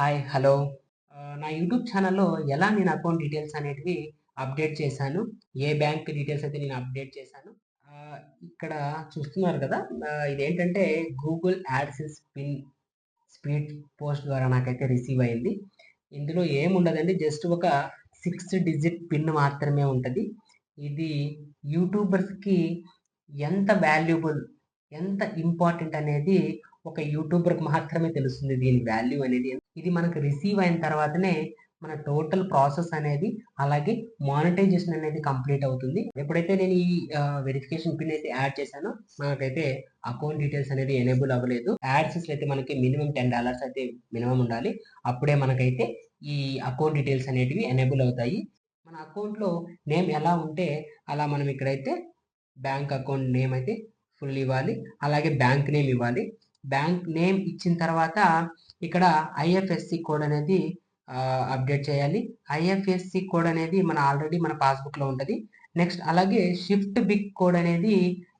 Hi hello uh, నా YouTube ఛానల్‌లో ఎలా నేను అకౌంట్ డీటెయిల్స్ అనేటివి అప్డేట్ చేశాను. ఏ బ్యాంక్ డీటెయిల్స్ అయితే నేను అప్డేట్ చేశాను. ఇక్కడ చూస్తున్నారు కదా! ఇదేంటంటే Google AdSense pin speed post ద్వారా నాకైతే రిసీవ్ అయింది. ఇందులో ఏముండదండి. జస్ట్ ఒక సిక్స్ డిజిట్ పిన్ మాత్రమే ఉంటుంది ఇది యూట్యూబర్స్‌కి ఎంత వాల్యుబుల్, ఎంత ఇంపార్టెంట్ అనేది ఒక యూట్యూబర్‌కి మాత్రమే తెలుస్తుంది దీని వాల్యూ అనేది. ఇది మనకు రిసీవ్ అయిన తర్వాతనే మన టోటల్ ప్రాసెస్ అనేది, అలాగే మానిటైజేషన్ అనేది కంప్లీట్ అవుతుంది. ఎప్పుడైతే నేను ఈ వెరిఫికేషన్ పిన్ అయితే యాడ్ చేశానో మనకైతే అకౌంట్ డీటెయిల్స్ అనేది ఎనేబుల్ అవ్వలేదు. యాడ్సెస్ అయితే మనకి మినిమమ్ $10 అయితే మినిమమ్ ఉండాలి. అప్పుడే మనకైతే ఈ అకౌంట్ డీటెయిల్స్ అనేటివి ఎనేబుల్ అవుతాయి. మన అకౌంట్‌లో నేమ్ ఎలా ఉంటే అలా మనం ఇక్కడైతే బ్యాంక్ అకౌంట్ నేమ్ అయితే ఫుల్ ఇవ్వాలి. అలాగే బ్యాంక్ నేమ్ ఇవ్వాలి. బ్యాంక్ నేమ్ ఇచ్చిన తర్వాత ఇక్కడ ఐఎఫ్ఎస్‌సి కోడ్ అనేది అప్డేట్ చేయాలి. ఐఎఫ్ఎస్‌సి కోడ్ అనేది మన ఆల్రెడీ మన పాస్‌బుక్‌లో ఉంటుంది నెక్స్ట్ అలాగే షిఫ్ట్ బిగ్ కోడ్ అనేది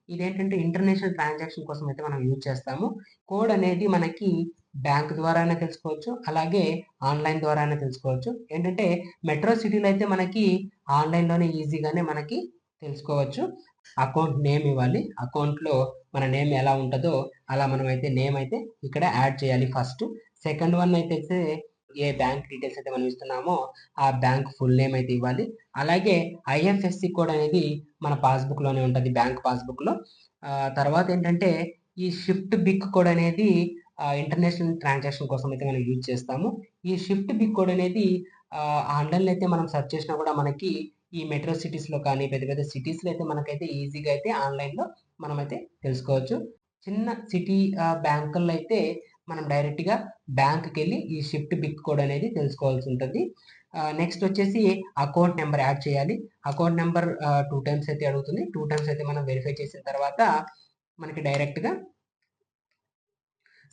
ఇదేంటంటే ఇంటర్నేషనల్ ట్రాన్సాక్షన్ కోసం అయితే మనం యూజ్ చేస్తాము. కోడ్ అనేది మనకి బ్యాంక్ ద్వారానే తెలుసుకోవచ్చు. అలాగే ఆన్‌లైన్ ద్వారానే తెలుసుకోవచ్చు. ఏంటంటే మెట్రో సిటీలో అయితే మనకి ఆన్‌లైన్‌లోనే ఈజీగానే మనకి తెలుసుకోవచ్చు. అకౌంట్ నేమ్ ఇవ్వాలి. అకౌంట్‌లో మన నేమ్ ఎలా ఉంటుందో అలా మనమైతే నేమ్ అయితే ఇక్కడ యాడ్ చేయాలి ఫస్ట్. సెకండ్ వన్ అయితే ఏ బ్యాంక్ డీటెయిల్స్ అయితే మనం ఇస్తున్నామో ఆ బ్యాంక్ ఫుల్ నేమ్ అయితే ఇవ్వాలి. అలాగే ఐఎఫ్ఎస్‌సి కోడ్ అనేది మన పాస్‌బుక్‌లోనే ఉంటుంది బ్యాంక్ పాస్‌బుక్‌లో. తర్వాత ఏంటంటే ఈ షిఫ్ట్ బిక్ కోడ్ అనేది ఇంటర్నేషనల్ ట్రాన్సాక్షన్ కోసం అయితే మనం యూజ్ చేస్తాము. ఈ షిఫ్ట్ బిక్ కోడ్ అనేది ఆన్‌లైన్‌లో అయితే మనం సెర్చ్ చేసినా కూడా మనకి ఈ మెట్రో సిటీస్‌లో కానీ పెద్ద పెద్ద సిటీస్‌లో అయితే మనకైతే ఈజీగా అయితే ఆన్‌లైన్‌లో మనమైతే తెలుసుకోవచ్చు. చిన్న సిటీ బ్యాంకుల్లో అయితే మనం డైరెక్ట్‌గా బ్యాంక్‌కెళ్ళి ఈ షిఫ్ట్ బిక్ కోడ్ అనేది తెలుసుకోవాల్సి ఉంటుంది నెక్స్ట్ వచ్చేసి అకౌంట్ నెంబర్ యాడ్ చేయాలి. అకౌంట్ నెంబర్ టూ టైమ్స్ అయితే అడుగుతుంది. టూ టైమ్స్ అయితే మనం వెరిఫై చేసిన తర్వాత మనకి డైరెక్ట్‌గా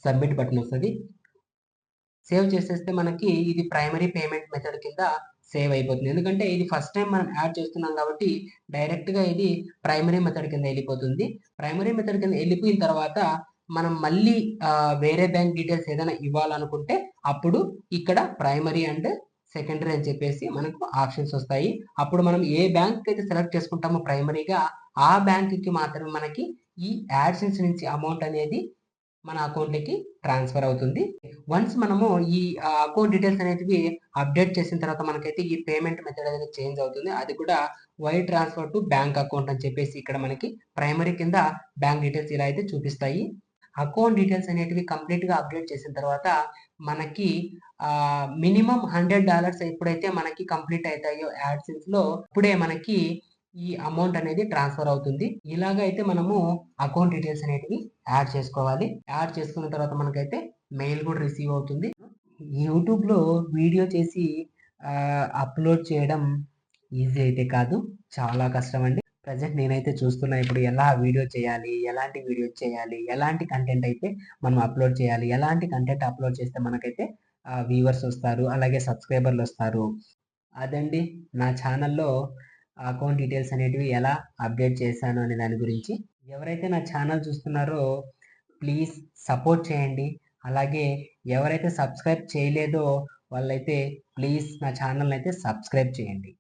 సబ్మిట్ బటన్ వస్తుంది సేవ్ చేసేస్తే మనకి ఇది ప్రైమరీ పేమెంట్ మెథడ్ కింద సేవ్ అయిపోతుంది. ఎందుకంటే ఇది ఫస్ట్ టైం మనం యాడ్ చేస్తున్నాం కాబట్టి డైరెక్ట్‌గా ఇది ప్రైమరీ మెథడ్ కింద వెళ్ళిపోతుంది ప్రైమరీ మెథడ్ కింద వెళ్ళిపోయిన తర్వాత మనం మళ్ళీ వేరే బ్యాంక్ డీటెయిల్స్ ఏదైనా ఇవ్వాలనుకుంటే అప్పుడు ఇక్కడ ప్రైమరీ అండ్ సెకండరీ అని చెప్పేసి మనకు ఆప్షన్స్ వస్తాయి. అప్పుడు మనం ఏ బ్యాంక్ అయితే సెలెక్ట్ చేసుకుంటామో ప్రైమరీగా ఆ బ్యాంక్‌కి మాత్రమే మనకి ఈ యాడ్సెన్స్ నుంచి అమౌంట్ అనేది మన అకౌంట్లకి ట్రాన్స్‌ఫర్ అవుతుంది. వన్స్ మనము ఈ అకౌంట్ డీటెయిల్స్ అనేటివి అప్డేట్ చేసిన తర్వాత మనకైతే ఈ పేమెంట్ మెథడ్ అనేది చేంజ్ అవుతుంది. అది కూడా wire transfer to bank account అని చెప్పేసి ఇక్కడ మనకి ప్రైమరీ కింద బ్యాంక్ డీటెయిల్స్ ఇలా అయితే చూపిస్తాయి. అకౌంట్ డీటెయిల్స్ అనేటివి కంప్లీట్‌గా అప్డేట్ చేసిన తర్వాత మనకి మినిమం హండ్రెడ్ డాలర్స్ ఎప్పుడైతే మనకి కంప్లీట్ అవుతాయో యాడ్సెన్స్‌లో అప్పుడే మనకి ఈ అమౌంట్ అనేది ట్రాన్స్‌ఫర్ అవుతుంది. ఇలాగ అయితే మనము అకౌంట్ డీటెయిల్స్ అనేటివి యాడ్ చేసుకోవాలి. యాడ్ చేసుకున్న తర్వాత మనకైతే మెయిల్ కూడా రిసీవ్ అవుతుంది. యూట్యూబ్‌లో వీడియో చేసి అప్‌లోడ్ చేయడం ఈజీ అయితే కాదు. చాలా కష్టం అండి ప్రెజెంట్ నేనైతే చూస్తున్నా ఇప్పుడు ఎలా వీడియో చేయాలి? ఎలాంటి వీడియో చేయాలి? ఎలాంటి కంటెంట్ అయితే మనం అప్‌లోడ్ చేయాలి? ఎలాంటి కంటెంట్ అప్‌లోడ్ చేస్తే మనకైతే వ్యూవర్స్ వస్తారు. అలాగే సబ్స్క్రైబర్లు వస్తారు అదండి నా ఛానల్‌లో అకౌంట్ డీటెయిల్స్ అనేటివి ఎలా అప్డేట్ చేశాను అనే దాని గురించి. ఎవరైతే నా ఛానల్ చూస్తున్నారో ప్లీజ్ సపోర్ట్ చేయండి. అలాగే ఎవరైతే సబ్‌స్క్రైబ్ చేయలేదో వాళ్ళైతే ప్లీజ్ నా ఛానల్‌నైతే సబ్‌స్క్రైబ్ చేయండి.